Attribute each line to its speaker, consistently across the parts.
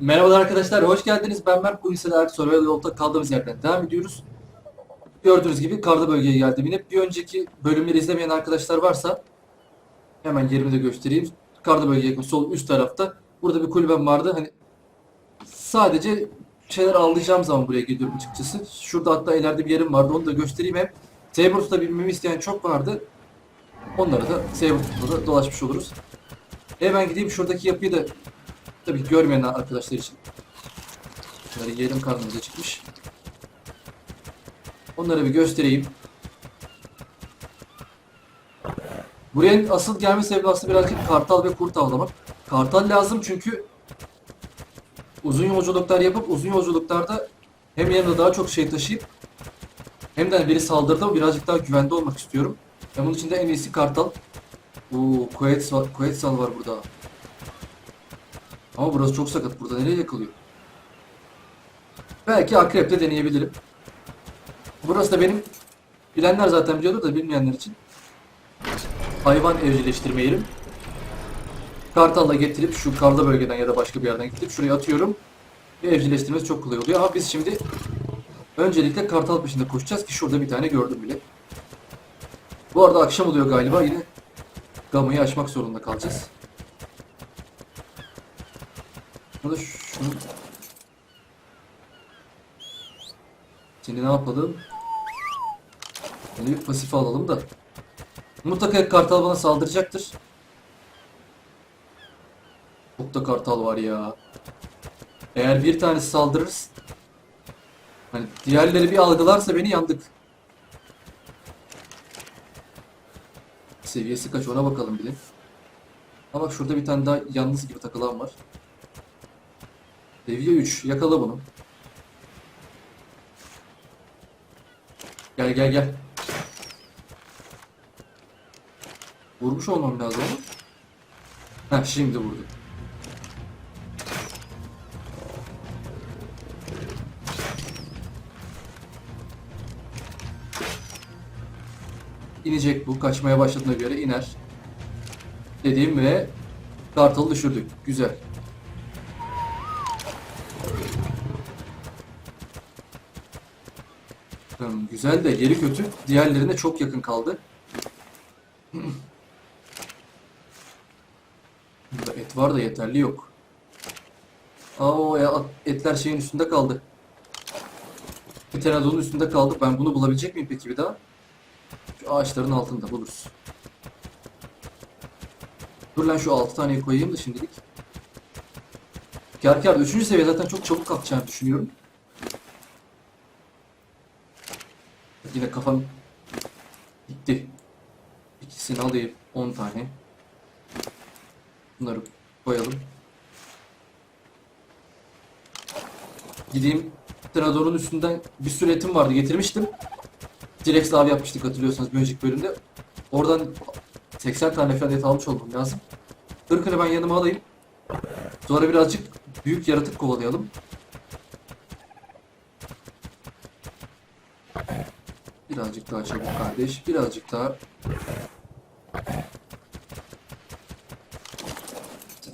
Speaker 1: Merhabalar arkadaşlar, hoş geldiniz. Ben Mert. Bu lisede Ark Survival yolda kaldığımız yerden devam ediyoruz. Gördüğünüz gibi karlı bölgeye geldim yine. Bir önceki bölümleri izlemeyen arkadaşlar varsa hemen yerimi de göstereyim. Karlı bölgeye yakın sol üst tarafta. Burada bir kulübem vardı. Hani sadece şeyler alacağım zaman buraya geliyorum açıkçası. Şurada hatta ileride bir yerim vardı. Onu da göstereyim hem. Sabertooth'ta bilmemi isteyen çok vardı. Onları da Sabertooth'ta da dolaşmış oluruz. Hemen gideyim şuradaki yapıyı da Tabii görmeyen arkadaşlar için. Bunları yiyelim karnımız acıkmış. Onları bir göstereyim. Buraya asıl gelme sebebi aslında birazcık kartal ve kurt avlamak. Kartal lazım çünkü uzun yolculuklar yapıp uzun yolculuklarda hem yanında daha çok şey taşıyıp hem de biri saldırıda birazcık daha güvende olmak istiyorum. Ben bunun için de en iyisi kartal. Oo, Quetzal, Quetzal var burada. Ama burası çok sakat. Burada nereye yakalıyor? Belki akrep de deneyebilirim. Burası da benim bilenler zaten biliyordur da bilmeyenler için hayvan evcilleştirme yerim. Kartalla getirip şu karda bölgeden ya da başka bir yerden getirip şuraya atıyorum. Ve evcilleştirmesi çok kolay oluyor. Ama biz şimdi öncelikle kartal peşinde koşacağız ki şurada bir tane gördüm bile. Bu arada akşam oluyor galiba. Yine gamayı açmak zorunda kalacağız. Burada şunu... Şimdi ne yapalım? Şimdi bir pasif alalım da. Mutlaka kartal bana saldıracaktır. Çok da kartal var ya. Eğer bir tanesi saldırırız... Hani diğerleri bir algılarsa beni yandık. Seviyesi kaç ona bakalım bir de. Ha bak şurada bir tane daha yalnız gibi takılan var. Seviye 3. Yakala bunu. Gel gel gel. Vurmuş olmam lazım ama. Şimdi vurdu. İnecek bu. Kaçmaya başladığına göre iner. Dediğim ve kartalı düşürdük. Güzel. Hmm, güzel de yeri kötü. Diğerlerine çok yakın kaldı. Burada et var da yeterli yok. Aa ya etler şeyin üstünde kaldı. Etenadonun üstünde kaldı. Ben bunu bulabilecek miyim peki bir daha? Şu ağaçların altında buluruz. Dur lan şu 6 taneyi koyayım da şimdilik. Kar 3. seviye zaten çok çabuk kalkacağını düşünüyorum. Yine kafam gitti. İkisini alayım. 10 tane. Bunları koyalım. Gideyim Trenador'un üstünden bir sürü vardı getirmiştim. Direkt av yapmıştık hatırlıyorsanız bir önceki bölümde. Oradan 80 tane falan et almış olmam lazım. Irkını ben yanıma alayım. Sonra birazcık büyük yaratık kovalayalım. Birazcık daha çabuk kardeş. Birazcık daha.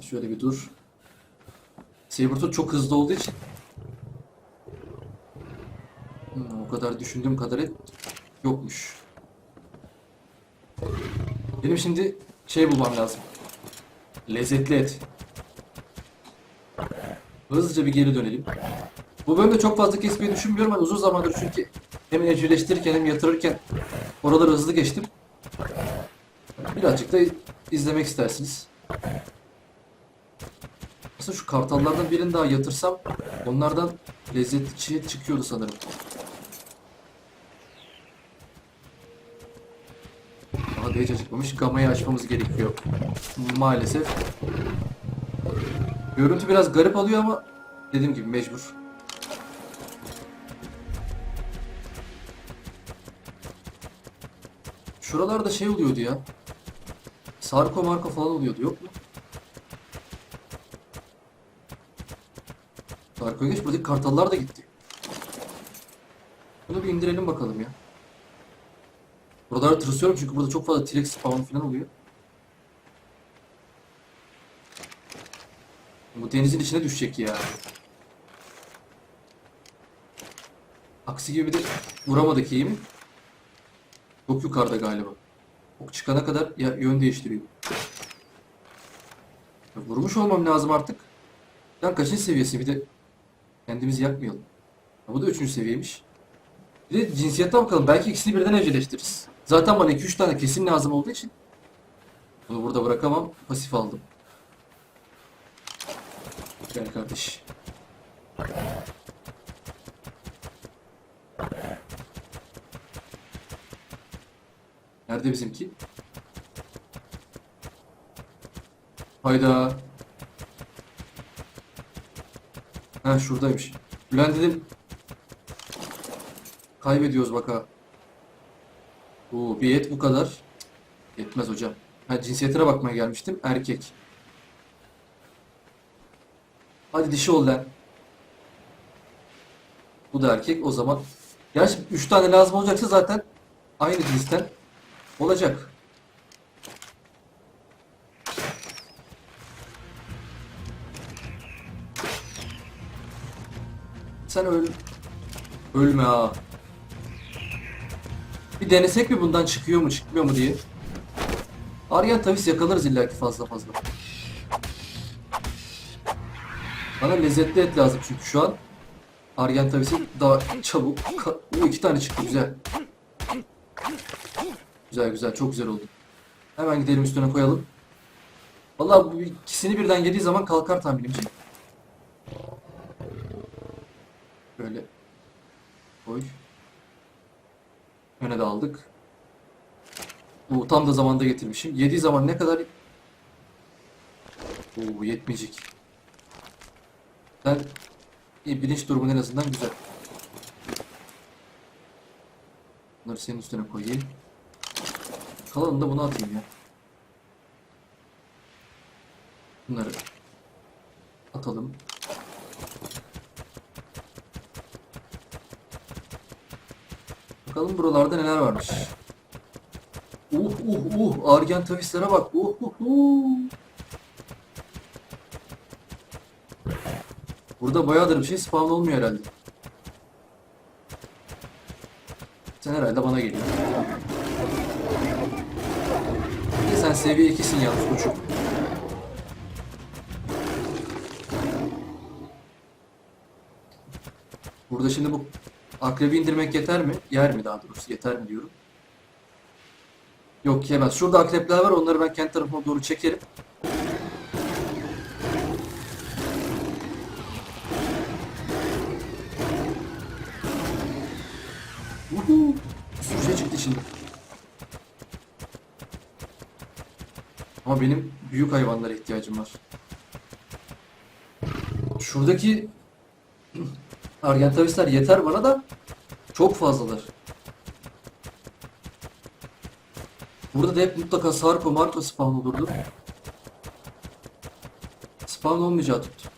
Speaker 1: Şöyle bir dur. Sabertooth çok hızlı olduğu için Hmm, o kadar düşündüğüm kadar et yokmuş. Benim şimdi şey bulmam lazım. Lezzetli et. Hızlıca bir geri dönelim. Bu bölümde çok fazla kesmeyi düşünmüyorum. Ben uzun zamandır çünkü hem evcilleştirirken hem yatırırken oraları hızlı geçtim. Birazcık da izlemek istersiniz. Aslında şu kartallardan birini daha yatırsam onlardan lezzetli çıkıyordu sanırım. Daha da hiç acıkmamış. Gamayı açmamız gerekiyor. Maalesef. Görüntü biraz garip alıyor ama dediğim gibi mecbur. Şuralarda şey oluyordu ya. Sarko marko falan oluyordu yok mu? Sarko'ya geç buradaki kartallar da gitti. Bunu bir indirelim bakalım ya. Buraları tırsıyorum çünkü burada çok fazla T-Rex spawn falan oluyor. Bu denizin içine düşecek ya. Aksi gibi bir de vuramadık iyi mi? Çok yukarıda galiba. Ok çıkana kadar ya, yön değiştiriyor. Ya vurmuş olmam lazım artık. Lan kaçıncı seviyesi bir de kendimizi yakmayalım. Ha, bu da üçüncü seviyeymiş. Bir de cinsiyetten bakalım. Belki ikisini birden evcilleştiririz. Zaten bana 2-3 tane kesin lazım olduğu için. Bunu burada bırakamam. Pasif aldım. Gel kardeş. Nerede bizimki? Hayda. Ha şuradaymış. Ulan dedim. Kaybediyoruz bak ha. Oo, bir et bu kadar. Yetmez hocam. Ha cinsiyetine bakmaya gelmiştim. Erkek. Hadi dişi ol lan. Bu da erkek o zaman. Gerçi 3 tane lazım olacaksa zaten aynı cinsten olacak. Sen öl. Ölme ha. Bir denesek mi bundan çıkıyor mu çıkmıyor mu diye. Aryan tavis yakalarız illaki fazla fazla. Bana lezzetli et lazım çünkü şu an. Aryan tavisi daha çabuk. Oo, iki tane çıktı güzel. Güzel güzel çok güzel oldu. Hemen gidelim üstüne koyalım. Vallahi bu ikisini birden yediği zaman kalkar tahminimce. Böyle koy. Öne de aldık. Bu tam da zamanda getirmişim. Yediği zaman ne kadar... Oo yetmeyecek. Ben iyi bilinç durumun en azından güzel. Bunları senin üstüne koyayım. Kalanını da buna atayım ya. Bunları atalım. Bakalım buralarda neler varmış. Uh uh uh argen tavislere bak. Uh uh uh. Burada bayağıdır bir şey spawn olmuyor herhalde. Sen herhalde bana geliyor. Seviye 2'sin yalnız koçum. Burada şimdi bu akrebi indirmek yeter mi? Yer mi daha doğrusu? Yeter mi diyorum. Yok yemez. Şurada akrepler var. Onları ben kendi tarafıma doğru çekerim. Uhu. Bir sürü şey çıktı şimdi. Ama benim büyük hayvanlara ihtiyacım var. Şuradaki Argentavisler yeter bana da çok fazlalar. Burada da hep mutlaka Sarko Marco spawn olurdu. Spawn olmayacağı tuttu.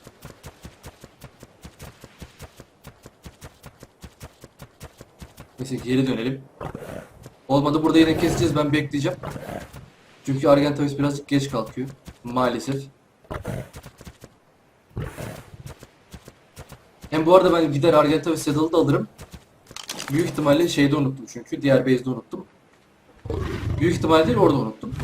Speaker 1: Neyse geri dönelim. Olmadı burada yine keseceğiz ben bekleyeceğim. Çünkü Argentavis birazcık geç kalkıyor. Maalesef. Hem bu arada ben gider Argentavis Saddle'ı da alırım. Büyük ihtimalle şeyde unuttum çünkü diğer base'de unuttum. Büyük ihtimalle değil orada unuttum.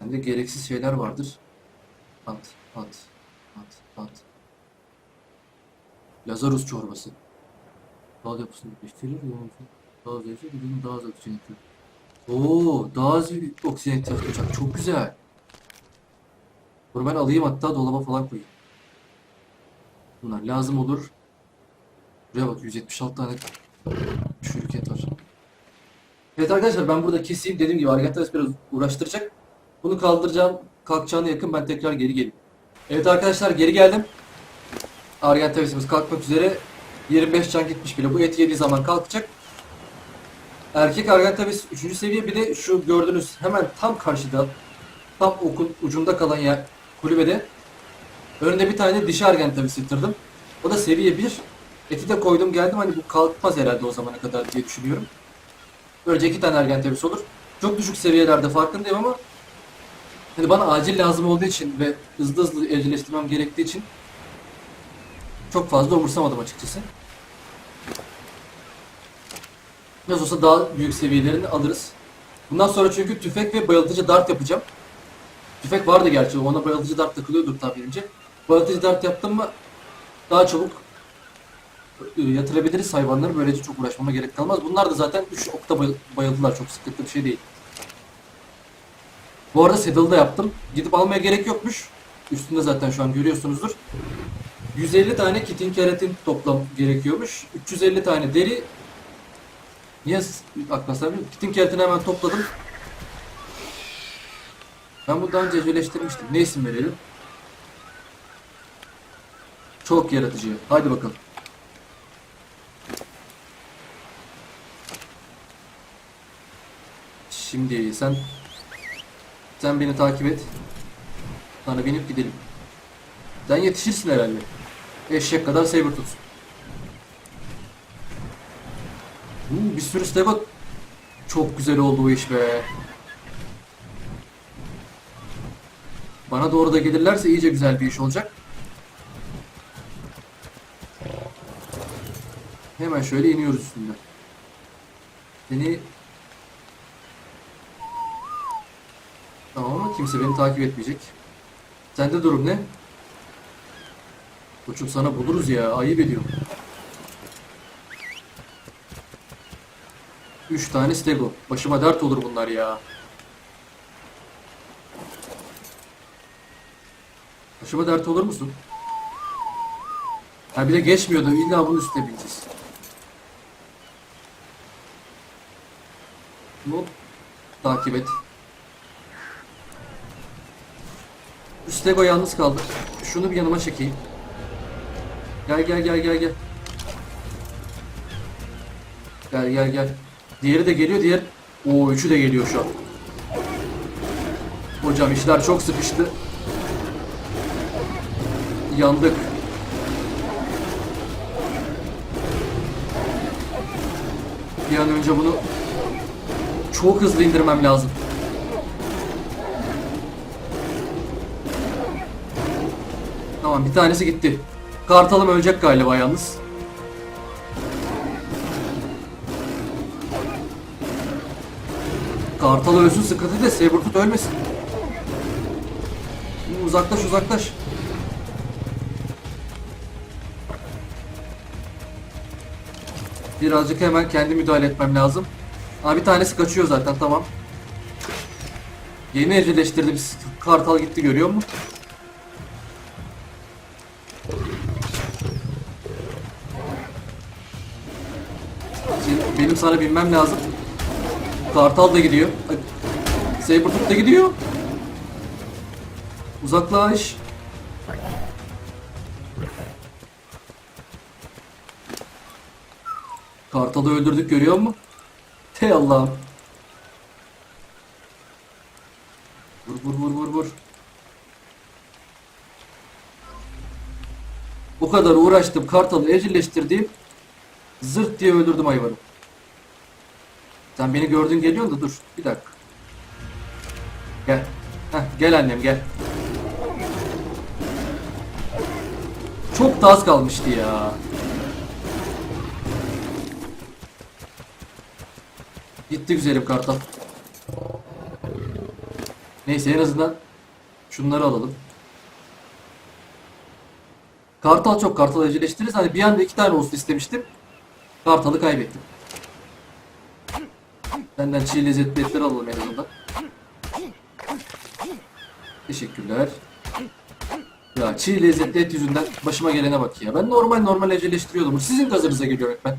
Speaker 1: Bende gereksiz şeyler vardır. At, at, at, at. Lazarus çorbası. Dağ yapısını değiştirir mi? Daha zevkli bir daha az oksijen yapıyor. Oo, daha az oksijen ihtiyacı olacak. Çok güzel. Bunu ben alayım hatta dolaba falan koyayım. Bunlar lazım olur. Buraya bak 176 tane şirket var. Evet arkadaşlar ben burada keseyim. Dediğim gibi Argentavis biraz uğraştıracak. Bunu kaldıracağım. Kalkacağına yakın ben tekrar geri geleyim. Evet arkadaşlar geri geldim. Argentavis'imiz kalkmak üzere. 25 can gitmiş bile. Bu eti yediği zaman kalkacak. Erkek Argentavis 3. seviye bir de şu gördüğünüz hemen tam karşıda tam okun ucunda kalan yer kulübede önünde bir tane dişi Argentavis yatırdım. O da seviye 1. Eti de koydum geldim hani bu kalkmaz herhalde o zamana kadar diye düşünüyorum. Böylece iki tane Argentavis olur. Çok düşük seviyelerde farkındayım ama Hani bana acil lazım olduğu için ve hızlı hızlı evcilleştirmem gerektiği için çok fazla umursamadım açıkçası. Nasıl olsa daha büyük seviyelerini alırız. Bundan sonra çünkü tüfek ve bayıltıcı dart yapacağım. Tüfek vardı gerçi ona bayıltıcı dart takılıyordur tahminimce. Bayıltıcı dart yaptım mı daha çabuk e, yatırabiliriz hayvanları. Böylece çok uğraşmama gerek kalmaz. Bunlar da zaten 3 okta bay- bayıldılar. Çok sıkıntı bir şey değil. Bu arada saddle'ı da yaptım. Gidip almaya gerek yokmuş. Üstünde zaten şu an görüyorsunuzdur. 150 tane kitin keratin toplam gerekiyormuş. 350 tane deri. Niye sarmıyor? Kitin keratini hemen topladım. Ben bu daha önce evcilleştirmiştim. Ne isim verelim? Çok yaratıcı. Hadi bakalım. Şimdi sen sen beni takip et. Sana binip gidelim. Sen yetişirsin herhalde. Eşek kadar saber tutsun. Hmm, bir sürü stego. Çok güzel oldu bu iş be. Bana doğru da gelirlerse iyice güzel bir iş olacak. Hemen şöyle iniyoruz üstünden. Seni Tamam ama kimse beni takip etmeyecek. Sende durum ne? Koçum sana buluruz ya. Ayıp ediyorum. Üç tane stego. Başıma dert olur bunlar ya. Başıma dert olur musun? Ha bir de geçmiyordu. İlla bunun üstüne bineceğiz. Hop. Takip et. Üstego yalnız kaldı. Şunu bir yanıma çekeyim. Gel gel gel gel gel. Gel gel gel. Diğeri de geliyor diğer. Oo üçü de geliyor şu an. Hocam işler çok sıkıştı. Yandık. Bir an önce bunu çok hızlı indirmem lazım. Tamam bir tanesi gitti. Kartalım ölecek galiba yalnız. Kartal ölsün sıkıntı da Sabertooth ölmesin. Uzaklaş uzaklaş. Birazcık hemen kendi müdahale etmem lazım. Aa bir tanesi kaçıyor zaten tamam. Yeni evcilleştirdim. Kartal gitti görüyor musun? Benim sana binmem lazım. Kartal da gidiyor. Sabertooth da gidiyor. Uzaklaş. Kartalı öldürdük görüyor musun? Hey Allah'ım. Vur vur vur vur vur. O kadar uğraştım kartalı evcilleştirdim. Zırt diye öldürdüm hayvanı. Sen beni gördün geliyorsun da dur. Bir dakika. Gel. Heh, gel annem gel. Çok da az kalmıştı ya. Gitti güzelim kartal. Neyse en azından şunları alalım. Kartal çok kartal evcilleştiririz. Hani bir anda iki tane olsun istemiştim. Kartalı kaybettim. Benden çiğ lezzetli etler alalım en azından. Teşekkürler. Ya çiğ lezzetli et yüzünden başıma gelene bak ya. Ben normal normal evcilleştiriyordum. Sizin gazınıza geliyor ben.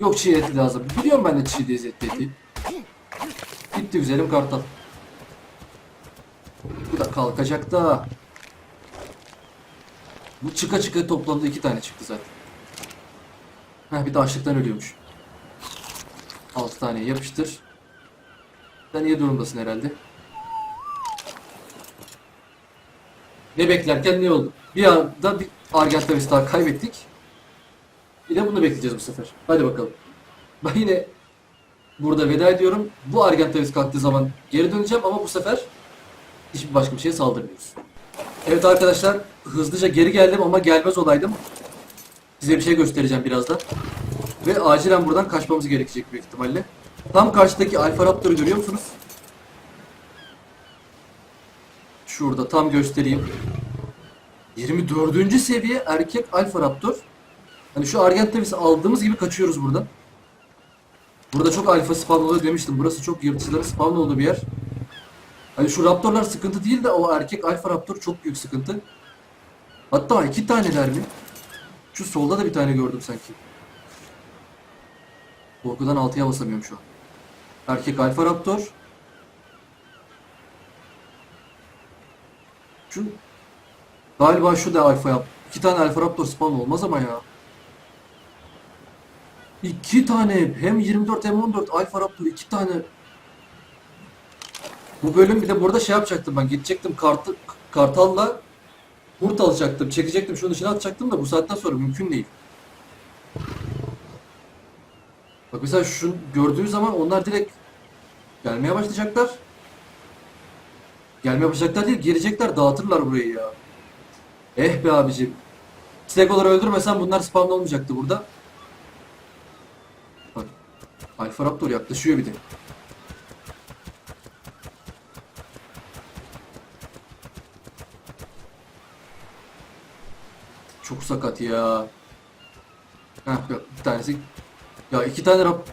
Speaker 1: Yok çiğ eti lazım. Biliyorum ben de çiğ lezzetli eti. Gitti güzelim kartal. Bu da kalkacak da. Bu çıka çıka toplamda iki tane çıktı zaten. Heh, bir de açlıktan ölüyormuş. 6 tane yapıştır. Sen iyi durumdasın herhalde. Ne beklerken ne oldu? Bir anda bir Argentavis daha kaybettik. Bir de bunu bekleyeceğiz bu sefer. Hadi bakalım. Ben yine burada veda ediyorum. Bu Argentavis kalktığı zaman geri döneceğim ama bu sefer Hiçbir başka bir şeye saldırmıyoruz. Evet arkadaşlar hızlıca geri geldim ama gelmez olaydım. Size bir şey göstereceğim birazdan. Ve acilen buradan kaçmamız gerekecek büyük ihtimalle. Tam karşıdaki Alfa Raptor'u görüyor musunuz? Şurada tam göstereyim. 24. seviye erkek Alfa Raptor. Hani şu Argentavis'i aldığımız gibi kaçıyoruz buradan. Burada çok alfa spawn oluyor demiştim. Burası çok yırtıcıların spawn olduğu bir yer. Hani şu raptorlar sıkıntı değil de o erkek alfa raptor çok büyük sıkıntı. Hatta iki taneler mi? Şu solda da bir tane gördüm sanki. Korkudan altıya basamıyorum şu an. Erkek alfa raptor. Şu galiba şu da alfa yap. İki tane alfa raptor spawn olmaz ama ya. İki tane hem 24 hem 14 alfa raptor iki tane bu bölüm bir de burada şey yapacaktım ben. Gidecektim kartı, kartalla kurt alacaktım. Çekecektim şunun dışına atacaktım da bu saatten sonra mümkün değil. Bak mesela şu gördüğü zaman onlar direkt gelmeye başlayacaklar. Gelmeye başlayacaklar değil, gelecekler, dağıtırlar burayı ya. Eh be abicim. Stegoları öldürmesen bunlar spawn olmayacaktı burada. Bak. Alfa Raptor yaklaşıyor bir de. Çok sakat ya. Heh, bir tanesi. Ya iki tane rap...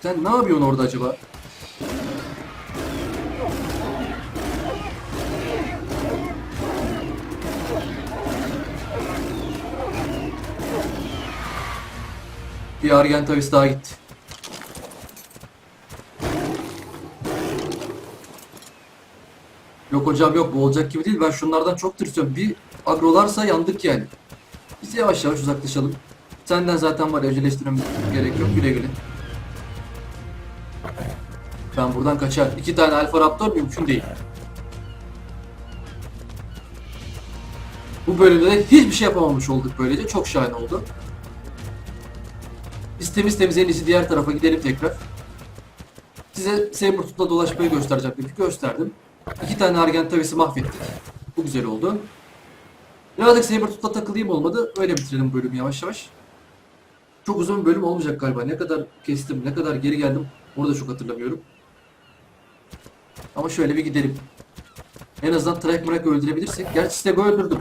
Speaker 1: Sen ne yapıyorsun orada acaba? Bir Argentavis daha gitti. Yok hocam yok bu olacak gibi değil. Ben şunlardan çok tırsıyorum. Bir agrolarsa yandık yani. Yavaş yavaş uzaklaşalım. Senden zaten var evcilleştirmemiz gerek yok. Güle güle. Ben buradan kaçar. İki tane Alfa Raptor mümkün değil. Bu bölümde de hiçbir şey yapamamış olduk böylece. Çok şahane oldu. Biz temiz temiz en iyisi diğer tarafa gidelim tekrar. Size Sabertooth'la dolaşmayı göstereceğim dedik. Gösterdim. İki tane Argentavis'i mahvettik. Bu güzel oldu. Birazcık Sabertooth'la takılayım olmadı. Öyle bitirelim bölümü yavaş yavaş. Çok uzun bir bölüm olmayacak galiba. Ne kadar kestim, ne kadar geri geldim onu da çok hatırlamıyorum. Ama şöyle bir gidelim. En azından Trek Mrak öldürebilirsek. Gerçi Stego öldürdüm.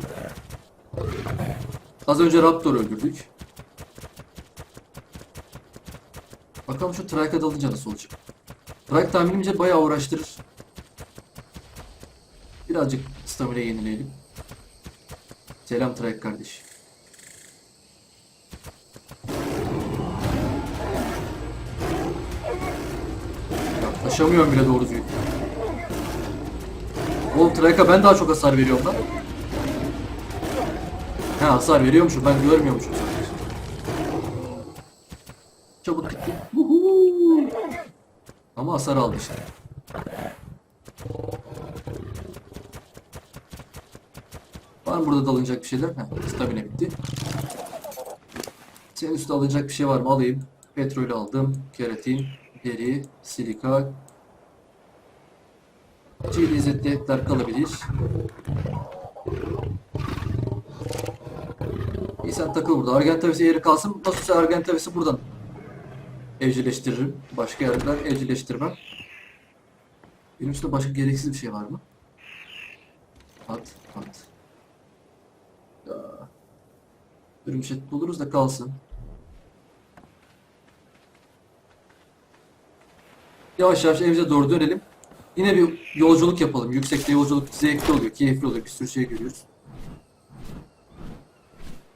Speaker 1: Az önce Raptor öldürdük. Bakalım şu Trike'a dalınca nasıl olacak. Trike tahminimce bayağı uğraştırır. Birazcık stamina yenileyelim. Selam Trike kardeş. Yaklaşamıyorum bile doğru düzgün. Oğlum Trike'a ben daha çok hasar veriyorum lan. He hasar veriyormuşum ben görmüyormuşum sadece. Çabuk gitti. Ama hasar aldı işte. Mı burada da alınacak bir şeyler? Heh, stamina bitti. Senin üstüne alınacak bir şey var mı? Alayım. Petrolü aldım. Keratin, deri, silika. Çiğ lezzetli kalabilir. İyi sen takıl burada. Argentavisi yeri kalsın. Nasılsa Argentavisi buradan evcilleştiririm. Başka yerler evcilleştirmem. Benim üstümde başka gereksiz bir şey var mı? At, at. Ya. Örümcek buluruz da kalsın. Yavaş yavaş evimize doğru dönelim. Yine bir yolculuk yapalım. Yüksekte yolculuk zevkli oluyor, keyifli oluyor. Bir sürü şey görüyoruz.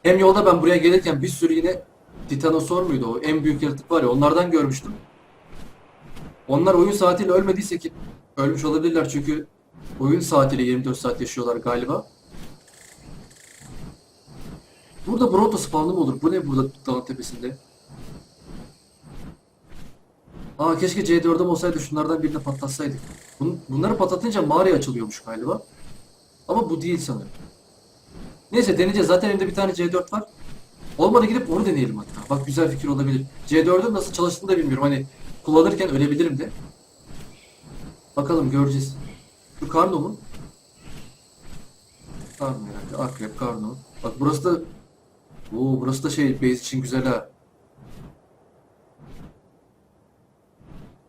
Speaker 1: Hem yolda ben buraya gelirken bir sürü yine Titanosor muydu o? En büyük yaratık var ya onlardan görmüştüm. Onlar oyun saatiyle ölmediyse ki ölmüş olabilirler çünkü oyun saatiyle 24 saat yaşıyorlar galiba. Burada Bronto spawnlı mı olur? Bu ne burada dağın tepesinde? Aa keşke C4'üm olsaydı şunlardan birini patlatsaydık. Bun, bunları patlatınca mağaraya açılıyormuş galiba. Ama bu değil sanırım. Neyse deneyeceğiz. Zaten elimde bir tane C4 var. Olmadı gidip onu deneyelim hatta. Bak güzel fikir olabilir. C4'ün nasıl çalıştığını da bilmiyorum. Hani kullanırken ölebilirim de. Bakalım göreceğiz. Şu Karno mu? Karno herhalde. Akrep, Karno. Bak burası da Oo, burası da şey base için güzel ha.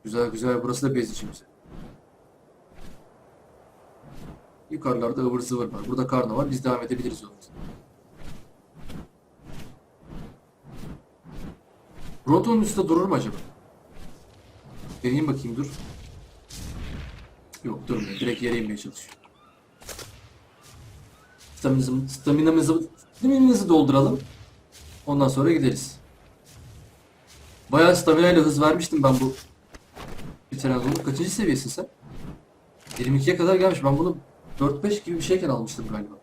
Speaker 1: Güzel güzel. Burası da base için güzel. Yukarılarda ıvır zıvır var. Burada karno var. Biz devam edebiliriz yolumuza. Rotonun üstünde durur mu acaba? Deneyeyim bakayım dur. Yok durmuyor. Direkt yere inmeye çalışıyor. Staminamızı, staminamızı, staminamızı dolduralım. Ondan sonra gideriz. Bayağı stamina ile hız vermiştim ben bu Bitiren Kaçıncı seviyesin sen? 22'ye kadar gelmiş. Ben bunu 4-5 gibi bir şeyken almıştım galiba.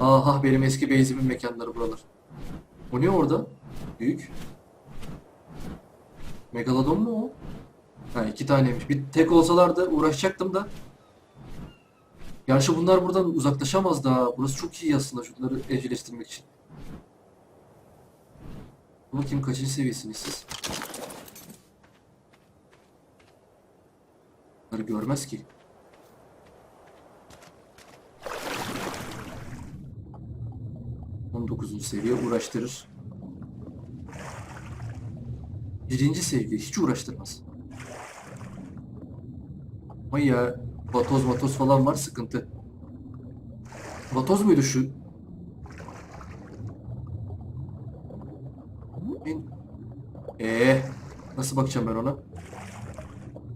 Speaker 1: Aha benim eski base'imin mekanları buralar. O ne orada? Büyük. Megalodon mu o? Ha iki taneymiş. Bir tek olsalardı uğraşacaktım da. Gerçi bunlar buradan uzaklaşamaz daha. Burası çok iyi aslında şunları evcilleştirmek için. Bakayım kaçıncı seviyesiniz siz? Bunları görmez ki. On dokuzuncu seviye uğraştırır. Birinci seviye hiç uğraştırmaz. Ama ya vatoz matoz falan var sıkıntı. Vatoz muydu şu? En... Ee, nasıl bakacağım ben ona?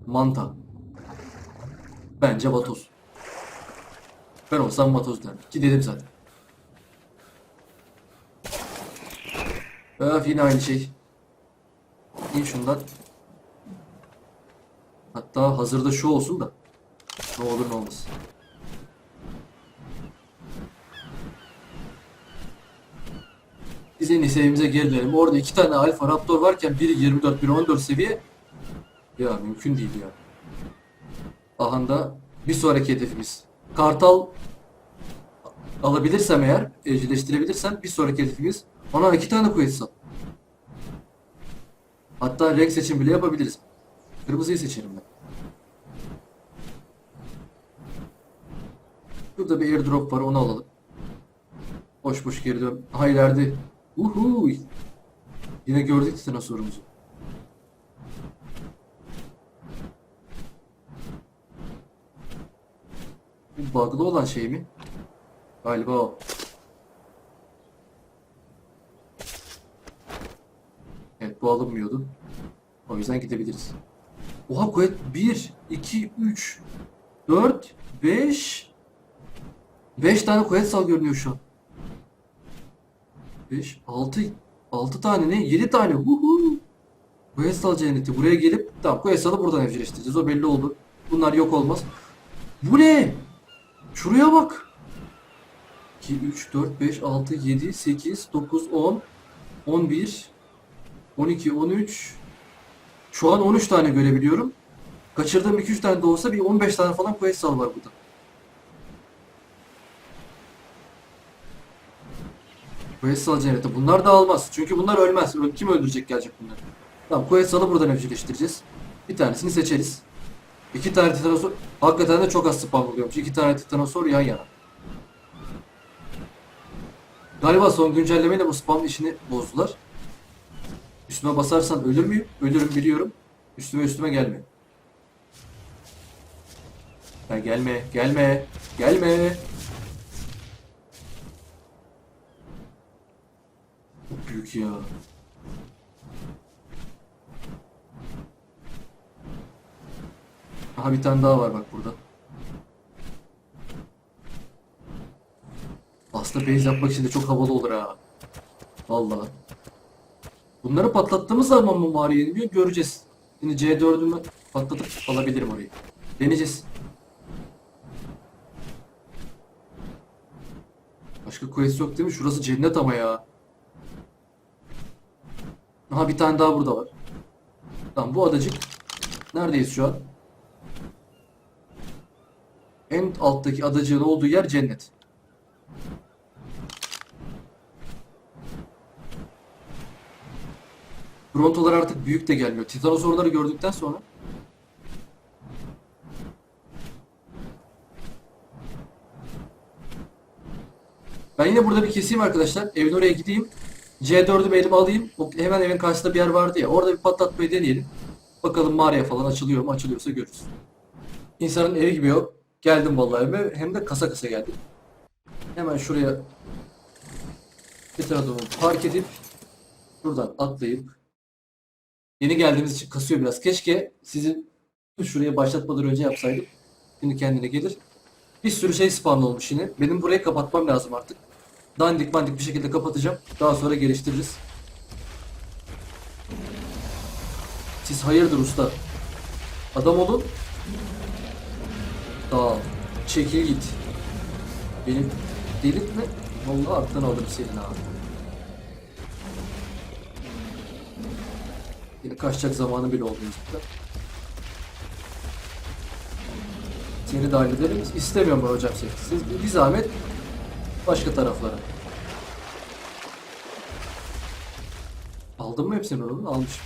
Speaker 1: Manta. Bence vatoz. Ben olsam vatoz derdim. Ki dedim zaten. Öf yine aynı şey. İn şundan. Hatta hazırda şu olsun da. Ne olur ne olmaz. Biz en iyisi evimize geri. Orada iki tane Alfa Raptor varken biri 24, biri 14 seviye. Ya mümkün değil ya. Ahanda bir sonraki hedefimiz. Kartal alabilirsem eğer, evcilleştirebilirsem bir sonraki hedefimiz ona iki tane Quetzal. Hatta renk seçim bile yapabiliriz. Kırmızıyı seçerim ben. Burada bir airdrop var onu alalım. Boş boş geri dön. Ha ileride. Uhu. Yine gördük dinosaurumuzu. Bu bug'lı olan şey mi? Galiba o. Evet bu alınmıyordu. O yüzden gidebiliriz. Oha kuvvet 1, 2, 3, 4, 5 5 tane kuvvet sal görünüyor şu an. 5, 6, 6 tane ne? 7 tane. Huhu. Kuvvet sal cenneti. Buraya gelip tamam kuvvet salı buradan evcilleştireceğiz. O belli oldu. Bunlar yok olmaz. Bu ne? Şuraya bak. 2, 3, 4, 5, 6, 7, 8, 9, 10, 11, 12, 13. Şu an 13 tane görebiliyorum. Kaçırdığım 2-3 tane de olsa bir 15 tane falan quest sal var burada. Quest sal cenneti. Bunlar da almaz. Çünkü bunlar ölmez. Kim öldürecek gelecek bunları? Tamam quest salı buradan evcilleştireceğiz. Bir tanesini seçeriz. İki tane titanosor. Hakikaten de çok az spam oluyormuş. İki tane titanosor yan yana. Galiba son güncellemeyle bu spam işini bozdular. Üstüme basarsan ölür müyüm? Ölürüm biliyorum. Üstüme üstüme gelme. Ya gelme, gelme, gelme. Büyük ya. Aha bir tane daha var bak burada. Aslında base yapmak için de çok havalı olur ha. Vallahi. Bunları patlattığımız zaman mı mağara yeniliyor göreceğiz. Şimdi C4'ümü patlatıp alabilirim orayı. Deneyeceğiz. Başka quest yok değil mi? Şurası cennet ama ya. Aha bir tane daha burada var. Tamam bu adacık. Neredeyiz şu an? En alttaki adacığın olduğu yer cennet. Brontolar artık büyük de gelmiyor. Titanosaurları gördükten sonra Ben yine burada bir keseyim arkadaşlar. Evin oraya gideyim. C4'ümü elime alayım. Hemen evin karşısında bir yer vardı ya. Orada bir patlatmayı deneyelim. Bakalım mağaraya falan açılıyor mu? Açılıyorsa görürüz. İnsanın evi gibi yok. Geldim vallahi evime. Hem de kasa kasa geldim. Hemen şuraya bir tarafımı park edip buradan atlayıp yeni geldiğimiz için kasıyor biraz. Keşke sizi şuraya başlatmadan önce yapsaydım. Şimdi kendine gelir. Bir sürü şey spawn olmuş yine. Benim burayı kapatmam lazım artık. Dandik mandik bir şekilde kapatacağım. Daha sonra geliştiririz. Siz hayırdır usta? Adam olun. Dağıl. Çekil git. Benim delirtme. Vallahi aklını alırım senin abi. Yine kaçacak zamanı bile oldu yüzünden. Seni de halledelim. İstemiyorum ben hocam seni. Siz bir zahmet başka taraflara. Aldın mı hepsini oğlum? Almışım.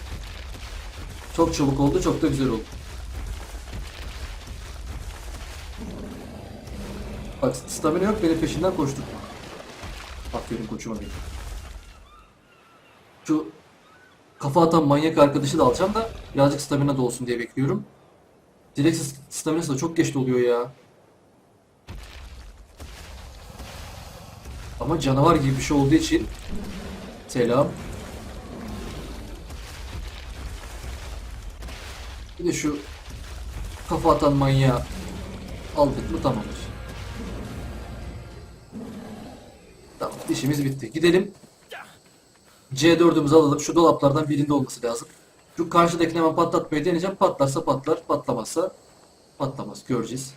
Speaker 1: Çok çabuk oldu, çok da güzel oldu. Bak stamina yok, benim peşinden koştuk. Aferin koçuma benim. Şu kafa atan manyak arkadaşı da alacağım da birazcık stamina da olsun diye bekliyorum. Direkt staminası da çok geç doluyor ya. Ama canavar gibi bir şey olduğu için selam. Bir de şu kafa atan manyağı aldık mı tamamdır. Tamam işimiz bitti. Gidelim. C4'ümüzü alalım. Şu dolaplardan birinde olması lazım. Şu karşıdakini hemen patlatmayı deneyeceğim. Patlarsa patlar, patlamazsa patlamaz. Göreceğiz.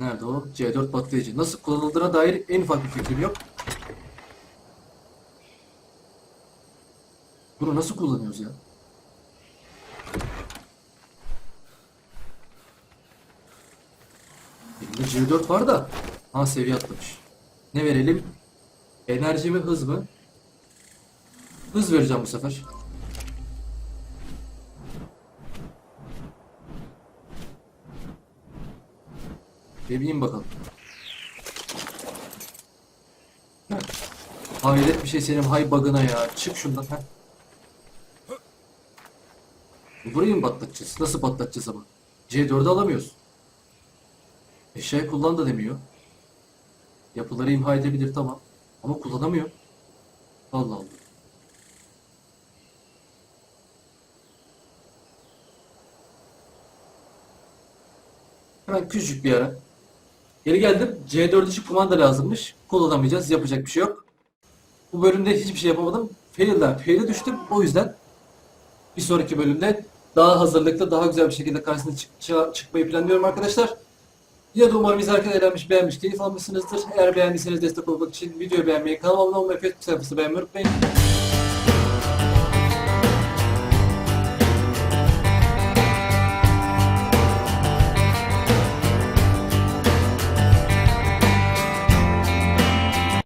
Speaker 1: Nerede o? C4 patlayıcı. Nasıl kullanıldığına dair en ufak bir fikrim yok. Bunu nasıl kullanıyoruz ya? Elimde C4 var da. Ha seviye atlamış. Ne verelim? Enerji mi hız mı? Hız vereceğim bu sefer. Bir bineyim bakalım. Heh. Hayret bir şey senin hay bug'ına ya. Çık şundan. Heh. Burayı mı patlatacağız? Nasıl patlatacağız ama? C4'ü alamıyoruz. Eşya kullan da demiyor. Yapıları imha edebilir tamam. Ama kullanamıyor. Allah Allah. Hemen küçük bir ara. Geri geldim. C4 için kumanda lazımmış. Kullanamayacağız. Yapacak bir şey yok. Bu bölümde hiçbir şey yapamadım. Fail'den fail'e düştüm. O yüzden bir sonraki bölümde daha hazırlıklı, daha güzel bir şekilde karşısına çık- çık- çıkmayı planlıyorum arkadaşlar. Yine de umarım izlerken eğlenmiş, beğenmiş, keyif almışsınızdır. Eğer beğendiyseniz destek olmak için videoyu beğenmeyi, kanalıma abone olmayı, Facebook sayfası beğenmeyi unutmayın.